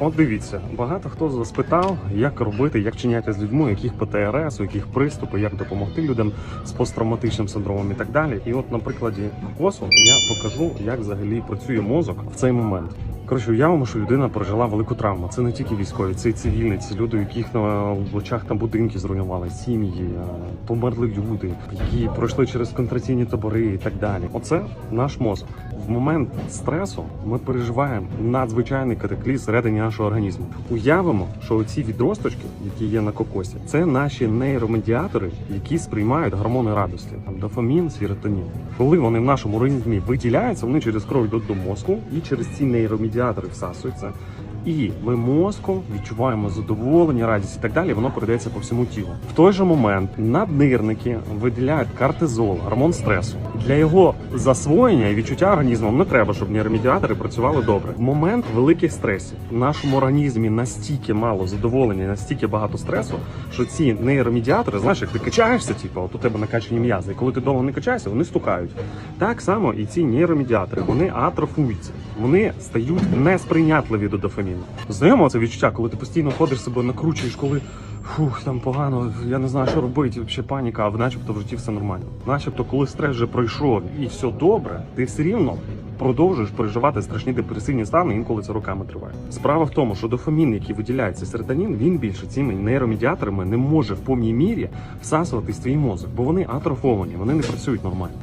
От дивіться, багато хто спитав, як робити, як чиняти з людьми, яких ПТРС, у яких приступи, як допомогти людям з посттравматичним синдромом і так далі. І от на прикладі косу я покажу, як взагалі працює мозок в цей момент. Коротше, уявимо, що людина пережила велику травму. Це не тільки військові, це і цивільні, це люди, у яких на очах там будинки зруйнували, сім'ї, е, померли люди, які пройшли через контраційні табори і так далі. Оце наш мозок. В момент стресу ми переживаємо надзвичайний катаклізм всередині нашого організму. Уявимо, що оці відросточки, які є на кокосі, це наші нейромедіатори, які сприймають гормони радості, там дофамін, серотонін. Коли вони в нашому організмі виділяються, вони через кров йдуть до мозку і через ці нейромедіатори всасуються. І ми мозком відчуваємо задоволення, радість і так далі. Воно передається по всьому тілу. В той же момент наднирники виділяють кортизол, гормон стресу. Для його засвоєння і відчуття організмом не треба, щоб нейромедіатори працювали добре. В момент великих стресів в нашому організмі настільки мало задоволення, настільки багато стресу, що ці нейромедіатори, знаєш, як ти качаєшся, типу, от у тебе накачані м'язи, і коли ти довго не качаєшся, вони стукають. Так само і ці нейромедіатори вони атрофуються, вони стають несприйнятливі до дофаміну. Знайомо це відчуття, коли ти постійно ходиш себе, накручуєш, коли фух, там погано, я не знаю, що робити, взагалі паніка, а начебто в житті все нормально. Начебто, коли стрес вже пройшов і все добре, ти все рівно продовжуєш переживати страшні депресивні стани, інколи це роками триває. Справа в тому, що дофамін, який виділяється серотонін, він більше цими нейромедіаторами не може в повній мірі всасуватись в твій мозок, бо вони атрофовані, вони не працюють нормально.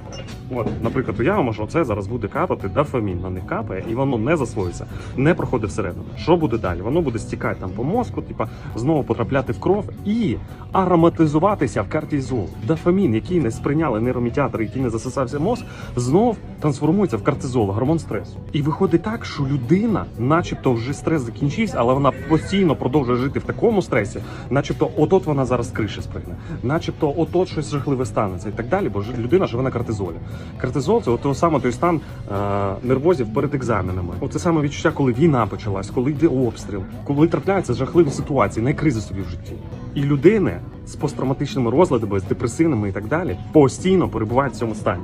От, наприклад, уявимо, що це зараз буде капати дофамін, на них капає, і воно не засвоїться, не проходить всередину. Що буде далі? Воно буде стікати там по мозку, типа знову потрапляти в кров і ароматизуватися в кортизол. Дофамін, який не сприйняли нейромедіатори, який не засосався в мозк, знов трансформується в кортизол, гормон стресу. І виходить так, що людина, начебто, вже стрес закінчився, але вона постійно продовжує жити в такому стресі, начебто, отот вона зараз криші спригне, начебто, отот щось жахливе станеться і так далі, бо людина живе на кортизолі. Кортизол це от саме той стан е, нервозів перед екзаменами. Оце саме відчуття, коли війна почалась, коли йде обстріл, коли трапляються жахливі ситуації, найкризи собі в житті. І людини з посттравматичними розладами, з депресивними і так далі, постійно перебувають в цьому стані.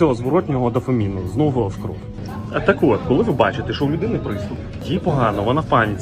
оцього зворотнього дофаміну знову в кров. Так от, коли ви бачите, що у людини приступ, їй погано, вона в паніці.